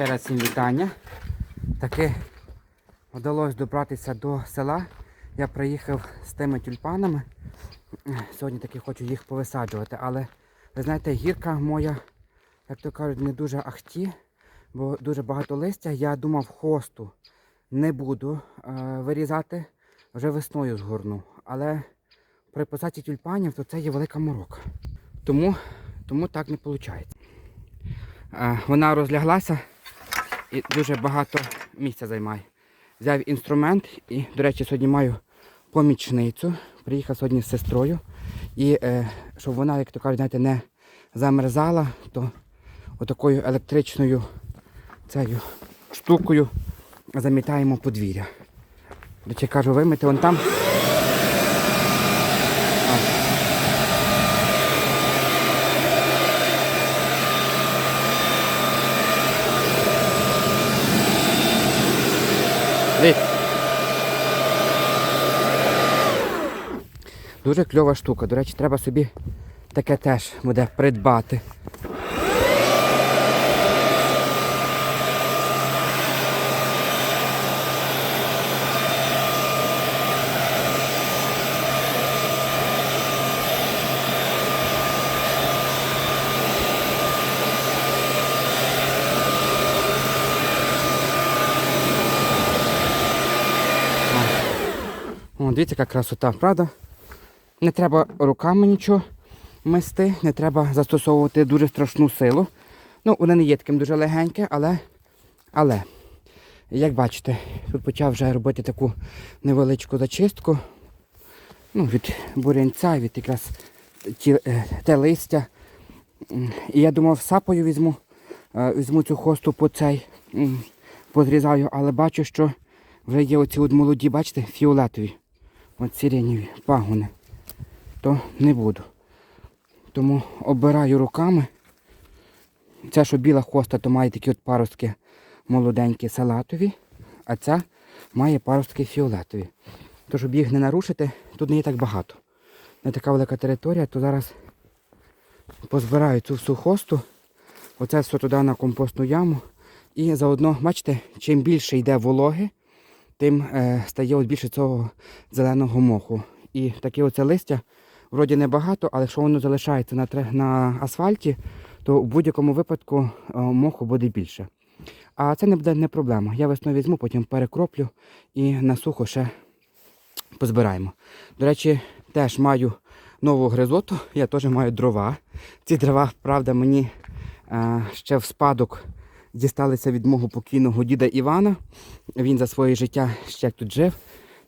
Ще раз всім вітання. Таки вдалося добратися до села. Я приїхав з тими тюльпанами. Сьогодні таки хочу їх повисаджувати, але ви знаєте, гірка моя, як то кажуть, не дуже ахті, бо дуже багато листя. Я думав, хосту не буду е, вирізати, вже весною згорну. Але при посадці тюльпанів то це є велика морока. Тому, тому так не виходить. Е, Вона розляглася і дуже багато місця займає. Взяв інструмент і, до речі, сьогодні маю помічницю. Приїхав сьогодні з сестрою. І е, щоб вона, як то кажуть, знаєте, не замерзала, то отакою електричною цією штукою замітаємо подвір'я. До речі, кажу, вимити вон там. А. Дивіться. Дуже кльова штука. До речі, треба собі таке теж буде придбати. Дивіться, яка красота, правда? Не треба руками нічого мести, не треба застосовувати дуже страшну силу. Ну, воно не є таким дуже легеньке, але, але, як бачите, тут почав вже робити таку невеличку зачистку. Ну, від бурянця, від якраз ті, е, те листя. І я думав, сапою візьму, е, візьму цю хосту по цей, позрізаю, але бачу, що вже є оці от молоді, бачите, фіолетові. От сиренєві пагони. То не буду. Тому обираю руками. Ця, що біла хоста, то має такі от паростки молоденькі салатові, а ця має паростки фіолетові. То, щоб їх не нарушити, тут не є так багато. Не така велика територія, то зараз позбираю цю всю хосту. Оце все туди на компостну яму. І заодно, бачите, чим більше йде вологи, тим е, стає от більше цього зеленого моху. І таке оце листя вроді небагато, але якщо воно залишається на, на асфальті, то в будь-якому випадку е, моху буде більше. А це не буде не проблема. Я весною візьму, потім перекроплю і на сухо ще позбираємо. До речі, теж маю нову гризоту, я теж маю дрова. Ці дрова, правда, мені е, ще в спадок дісталися від мого покійного діда Івана. Він за своє життя ще як тут жив,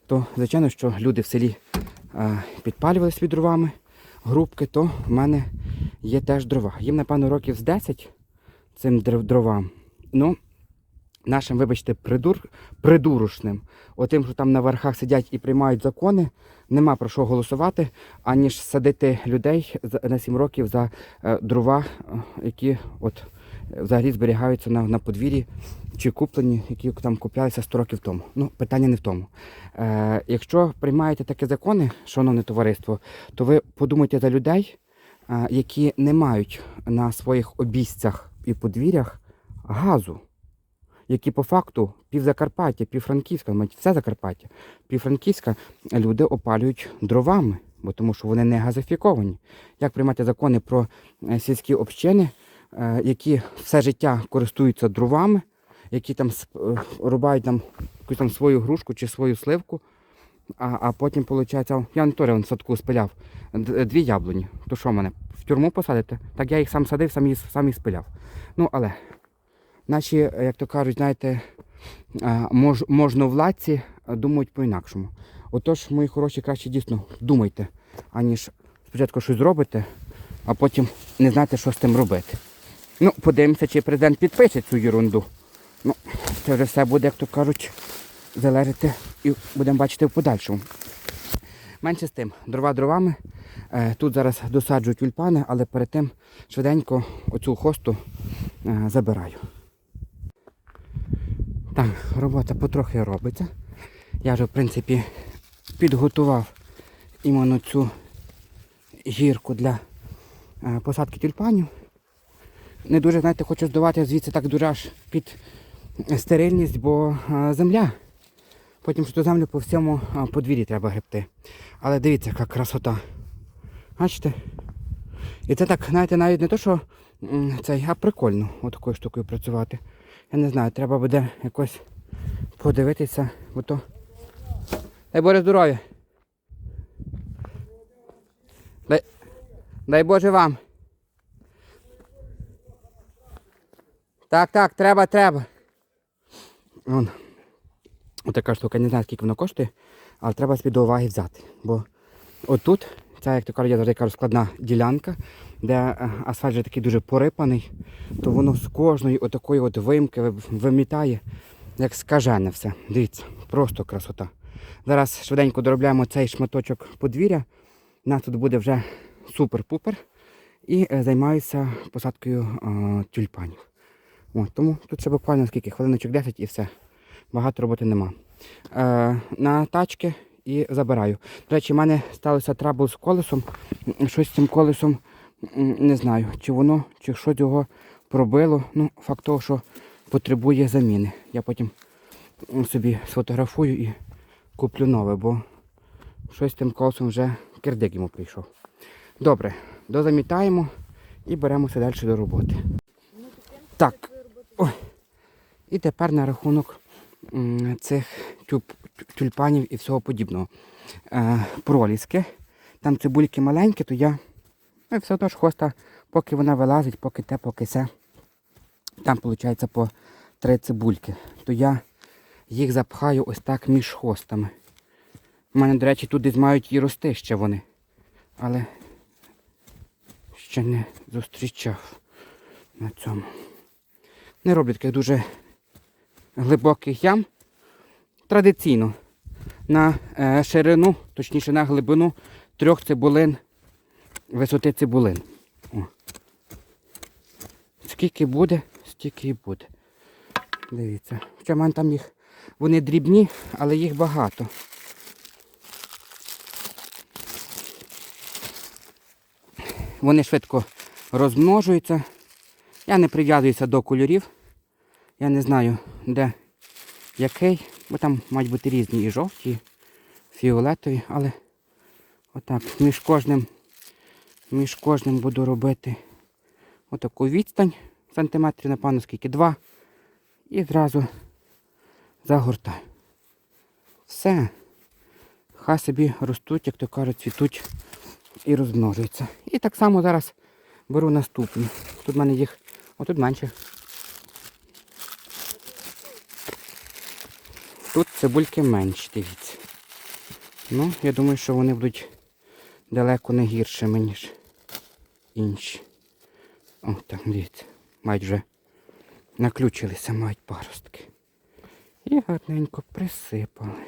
то звичайно, що люди в селі е, підпалювали свій дровами, грубки, то в мене є теж дрова. Їм, напевно, років з 10 цим дровам. Ну, нашим, вибачте, придур, придурушним, отим, що там на верхах сидять і приймають закони, нема про що голосувати, аніж садити людей на 7 років за е, дрова, е, які от взагалі зберігаються на, на подвір'ї чи куплені, які там куплялися 100 років тому. Ну, питання не в тому. Е, якщо приймаєте такі закони, шановне товариство, то ви подумайте за людей, е, які не мають на своїх обійстях і подвір'ях газу які по факту пів Закарпаття, пів Франківська, все Закарпаття, пів Франківська люди опалюють дровами, бо тому що вони не газифіковані. Як приймати закони про е, сільські общини, які все життя користуються дровами, які там е, рубають там якусь там свою грушку чи свою сливку, а, а потім, виходить, я не теж в садку спиляв дві яблуні. То що мене в тюрму посадити? Так я їх сам садив, сам, їх- сам їх спиляв. Ну, але наші, е, як то кажуть, знаєте, е, мож, можновладці е, думають по-інакшому. Отож, мої хороші, краще дійсно думайте, аніж спочатку щось зробите, а потім не знаєте, що з тим робити. Ну, подивимося, чи президент підпише цю ерунду. Ну, це вже все буде, як то кажуть, залежати і будемо бачити в подальшому. Менше з тим, дрова дровами. Е, Тут зараз досаджую тюльпани, але перед тим швиденько оцю хосту е, забираю. Так, робота потрохи робиться. Я вже, в принципі, підготував іменно цю гірку для е, посадки тюльпанів. Не дуже, знаєте, хочу здавати звідси так дуже аж під стерильність, бо земля. Потім що ту землю по всьому подвір'ї треба гребти. Але дивіться, яка красота. Бачите? І це так, знаєте, навіть не то, що м, цей, а прикольно отакою штукою працювати. Я не знаю, треба буде якось подивитися, бо то. Дай Боже здоров'я. Дай, дай Боже вам. Так, так, треба, треба. Вон. Отака штука, не знаю, скільки воно коштує, але треба собі до уваги взяти. Бо отут, ця, як то кажуть, я завжди кажу, складна ділянка, де е, асфальт вже такий дуже порипаний, то воно з кожної отакої от вимки вимітає, як скажене все. Дивіться, просто красота. Зараз швиденько доробляємо цей шматочок подвір'я. У нас тут буде вже супер-пупер. І е, займаюся посадкою е, тюльпанів. От, тому тут ще буквально скільки, хвилиночок 10 і все. Багато роботи нема. Е, на тачки і забираю. До речі, в мене сталося трабл з колесом. Щось з цим колесом не знаю, чи воно, чи щось його пробило. Ну, факт того, що потребує заміни. Я потім собі сфотографую і куплю нове, бо щось з тим колесом вже кирдик йому прийшов. Добре, дозамітаємо і беремося далі до роботи. Так. Ой. І тепер на рахунок цих тюльпанів і всього подібного. Е, проліски. Там цибульки маленькі, то я ну, все одно ж хвоста, поки вона вилазить, поки те, поки се. Там виходить по три цибульки. То я їх запхаю ось так між хвостами. У мене, до речі, тут десь мають і рости ще вони. Але ще не зустрічав на цьому. Не роблю таких дуже глибоких ям. Традиційно на е, ширину, точніше на глибину трьох цибулин висоти цибулин. О. Скільки буде, стільки і буде. Дивіться. Хоча мене там їх, вони дрібні, але їх багато. Вони швидко розмножуються. Я не прив'язуюся до кольорів. Я не знаю, де який, бо там мають бути різні і жовті, і фіолетові, але отак між кожним, між кожним буду робити отаку відстань, сантиметрів, напевно, скільки два. І зразу загортаю. Все. Хай собі ростуть, як то кажуть, цвітуть і розмножуються. І так само зараз беру наступні. Тут в мене їх, отут менше. Тут цибульки менші, дивіться. Ну, я думаю, що вони будуть далеко не гіршими, ніж інші. О, так, дивіться. Мають вже наключилися, мають паростки. І гарненько присипали.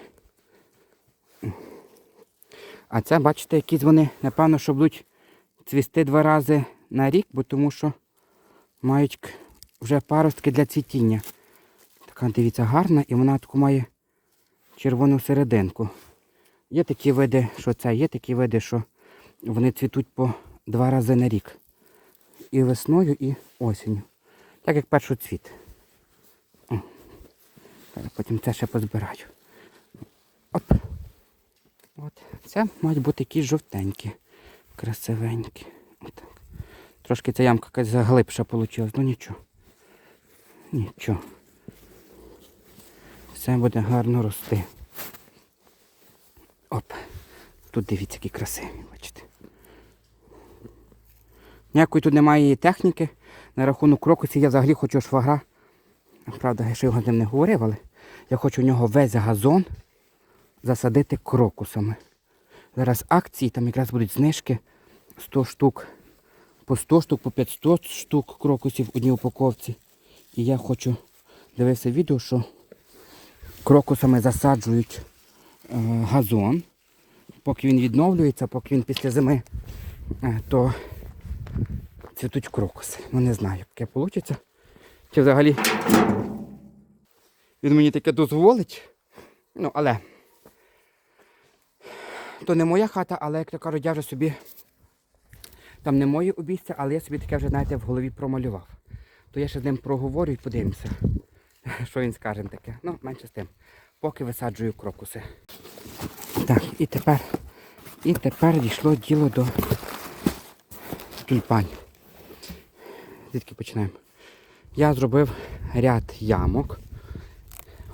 А це, бачите, якісь вони, напевно, що будуть цвісти два рази на рік, бо тому що мають вже паростки для цвітіння. Така, дивіться, гарна і вона таку має червону серединку. Є такі види, що це, є такі види, що вони цвітуть по два рази на рік. І весною, і осінню. Так як першоцвіт. О. Потім це ще позбираю. Оп. От. Це мають бути якісь жовтенькі, красивенькі. Трошки ця ямка якась заглибша вийшла, ну нічого. Нічого. Все буде гарно рости. Оп. Тут дивіться, які красиві, бачите. Ніякої тут немає техніки. На рахунок крокусів я взагалі хочу швагра. Правда, я ще його з ним не говорив, але я хочу в нього весь газон засадити крокусами. Зараз акції, там якраз будуть знижки 100 штук, по 100 штук, по 500 штук крокусів в одній упаковці. І я хочу дивився відео, що крокусами засаджують е, газон. Поки він відновлюється, поки він після зими, е, то цвітуть крокуси. Ну не знаю, як таке вийде. Чи взагалі він мені таке дозволить. Ну, але то не моя хата, але як то кажуть, я вже собі Там не моє обійстя, але я собі таке вже, знаєте, в голові промалював. То я ще з ним проговорю і подивимося, що він скаже таке. Ну, менше з тим. Поки висаджую крокуси. Так, і тепер, і тепер дійшло діло до тюльпанів. Звідки починаємо? Я зробив ряд ямок.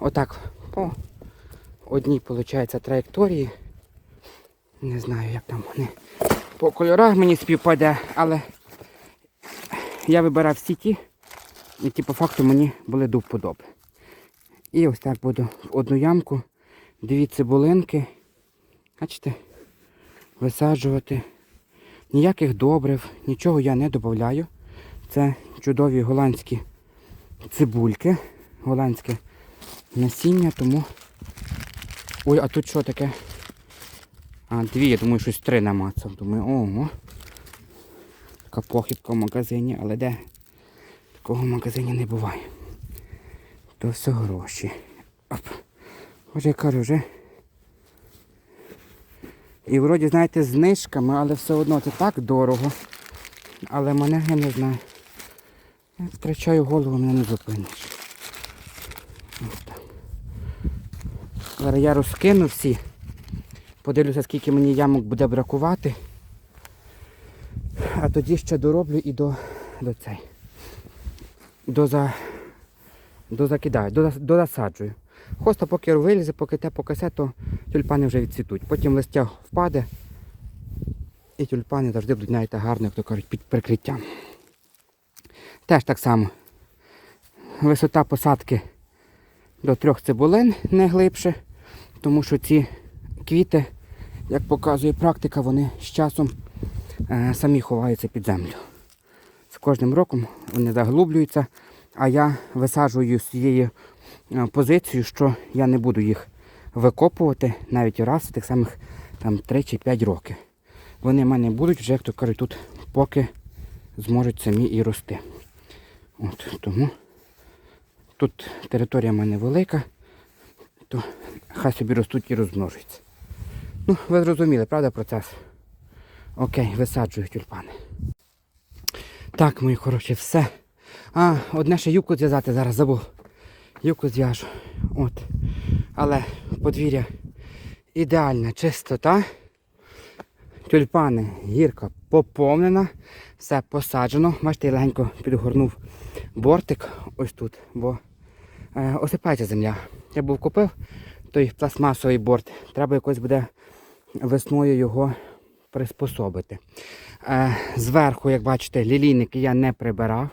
Отак по одній, виходить, траєкторії. Не знаю, як там вони по кольорах мені співпаде, але я вибирав всі ті, які по факту мені були до вподоби. І ось так буду в одну ямку, дві цибулинки. Бачите, висаджувати. Ніяких добрив, нічого я не додаю. Це чудові голландські цибульки, голландське насіння, тому. Ой, а тут що таке? А, дві, я думаю, щось три намацав. Думаю, ого. Така похибка в магазині, але де? Такого в магазині не буває. То все гроші. Оп. Я кажу, вже. І вроді, знаєте, знижками, але все одно це так дорого. Але мене я не знаю. Я втрачаю голову, мене не зупиниш. Зараз я розкину всі. Подивлюся, скільки мені ямок буде бракувати. А тоді ще дороблю і до, до цей. До, за, до закидаю, до, до засаджую. Хоста поки вилізе, поки те покасе, то тюльпани вже відцвітуть. Потім листя впаде. І тюльпани завжди будуть навіть гарно, як то кажуть, під прикриттям. Теж так само. Висота посадки до трьох цибулин не глибше, тому що ці квіти, як показує практика, вони з часом е, самі ховаються під землю. З кожним роком вони заглублюються, а я висаджую з цією е, позицією, що я не буду їх викопувати навіть раз тих самих там, 3 чи 5 років. Вони в мене будуть вже, як то кажуть, тут поки зможуть самі і рости. От, тому тут територія в мене велика, то хай собі ростуть і розмножуються. Ну, ви зрозуміли, правда, процес? Окей, висаджую тюльпани. Так, мої хороші, все. А, одне ще юбку зв'язати зараз забув. Юбку зв'яжу. От. Але подвір'я ідеальна чистота. Тюльпани, гірка поповнена, все посаджено. Бачите, я легенько підгорнув бортик ось тут, бо е, осипається земля. Я був купив той пластмасовий борт. Треба якось буде весною його приспособити. Е, зверху, як бачите, лілійники я не прибирав.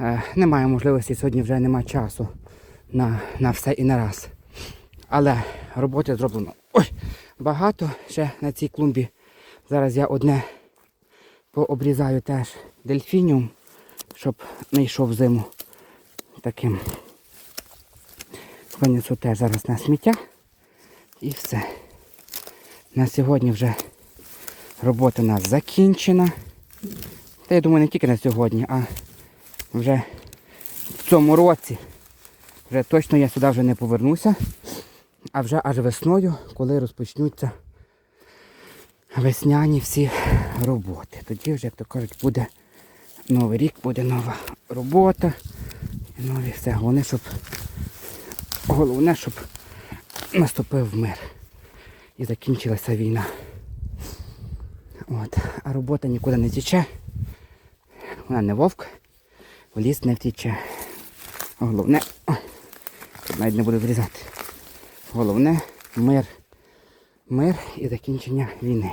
Е, немає можливості, сьогодні вже немає часу на, на все і на раз. Але роботи зроблено ой, багато ще на цій клумбі. Зараз я одне пообрізаю теж дельфініум, щоб не йшов зиму таким. Винесу теж зараз на сміття. І все. На сьогодні вже робота у нас закінчена. Та я думаю, не тільки на сьогодні, а вже в цьому році. Вже точно я сюди вже не повернуся. А вже аж весною, коли розпочнуться весняні всі роботи. Тоді вже, як то кажуть, буде новий рік, буде нова робота. І нові все. Головне, щоб головне, щоб наступив мир. І закінчилася війна. От. А робота нікуди не тіче. Вона не вовк, в ліс не втіче. Головне. Тут навіть не буду зрізати. Головне мир. Мир і закінчення війни.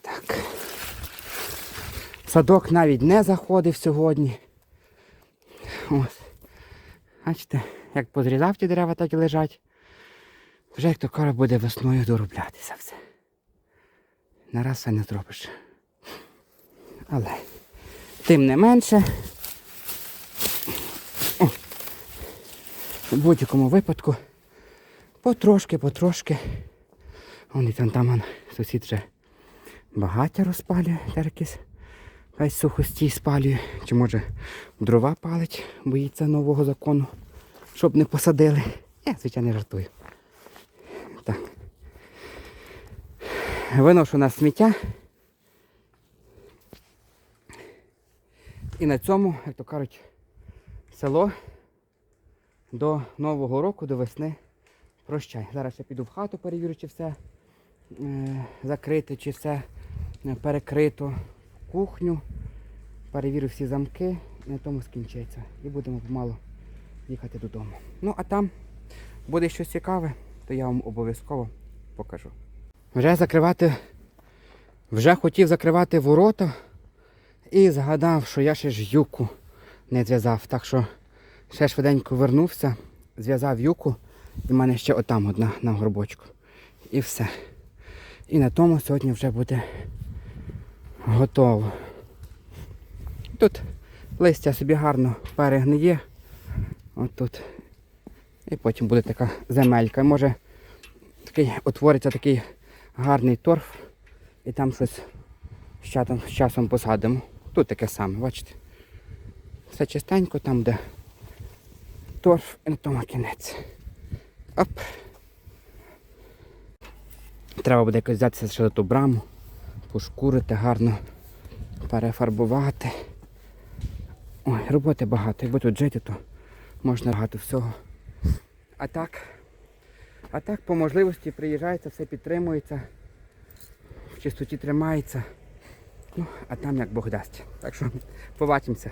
Так. Садок навіть не заходив сьогодні. Ось. Бачите, як позрізав ті дерева, так і лежать. Вже як то кара буде весною дороблятися все. Нараз все не зробиш. Але тим не менше. В будь-якому випадку потрошки, потрошки. Вон і там там сусід вже багаття розпалює, якийсь весь сухостій спалює. Чи може дрова палить, боїться нового закону, щоб не посадили. Я, звичайно, жартую. Так. Виношу на сміття. І на цьому, як то кажуть, село до Нового року, до весни. Прощай. Зараз я піду в хату, перевірю, чи все е, закрите, чи все е, перекрито. Кухню. Перевірю всі замки на тому скінчиться. І будемо помалу їхати додому. Ну, а там буде щось цікаве, то я вам обов'язково покажу. Вже закривати, вже хотів закривати ворота і згадав, що я ще ж юку не зв'язав. Так що ще швиденько вернувся, зв'язав юку, і в мене ще отам одна на горбочку. І все. І на тому сьогодні вже буде готово. Тут листя собі гарно перегниє. Отут. І потім буде така земелька. Може такий утвориться такий гарний торф. І там щось з часом, з часом посадимо. Тут таке саме, бачите? Все чистенько, там де торф і на тому кінець. Оп. Треба буде якось взятися ще до ту браму, пошкурити гарно, перефарбувати. Ой, роботи багато. Якби тут жити, то можна багато всього. А так, а так по можливості приїжджається, все підтримується, в чистоті тримається. Ну, а там як Бог дасть. Так що побачимося.